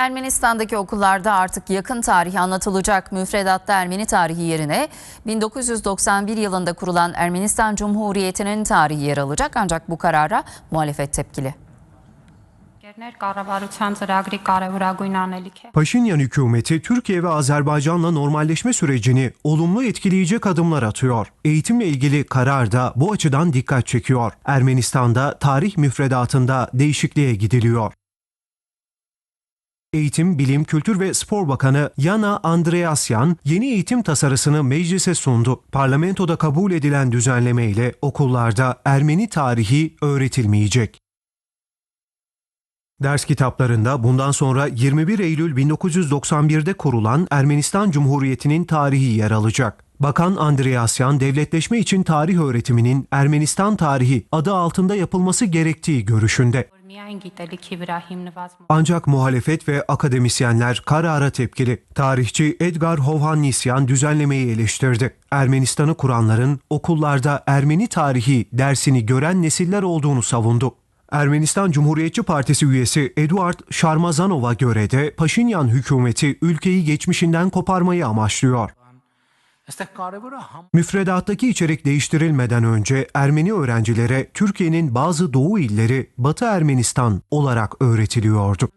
Ermenistan'daki okullarda artık yakın tarih anlatılacak müfredatta Ermeni tarihi yerine 1991 yılında kurulan Ermenistan Cumhuriyeti'nin tarihi yer alacak ancak bu karara muhalefet tepkili. Paşinyan hükümeti Türkiye ve Azerbaycan'la normalleşme sürecini olumlu etkileyecek adımlar atıyor. Eğitimle ilgili karar da bu açıdan dikkat çekiyor. Ermenistan'da tarih müfredatında değişikliğe gidiliyor. Eğitim, Bilim, Kültür ve Spor Bakanı Yana Andreasyan yeni eğitim tasarısını meclise sundu. Parlamentoda kabul edilen düzenleme ile okullarda Ermeni tarihi öğretilmeyecek. Ders kitaplarında bundan sonra 21 Eylül 1991'de kurulan Ermenistan Cumhuriyeti'nin tarihi yer alacak. Bakan Andreasyan devletleşme için tarih öğretiminin Ermenistan tarihi adı altında yapılması gerektiği görüşünde. Ancak muhalefet ve akademisyenler karara tepkili. Tarihçi Edgar Hovhannisyan düzenlemeyi eleştirdi. Ermenistan'ı kuranların okullarda Ermeni tarihi dersini gören nesiller olduğunu savundu. Ermenistan Cumhuriyetçi Partisi üyesi Eduard Şarmazanov'a göre de Paşinyan hükümeti ülkeyi geçmişinden koparmayı amaçlıyor. Müfredattaki içerik değiştirilmeden önce Ermeni öğrencilere Türkiye'nin bazı doğu illeri Batı Ermenistan olarak öğretiliyordu.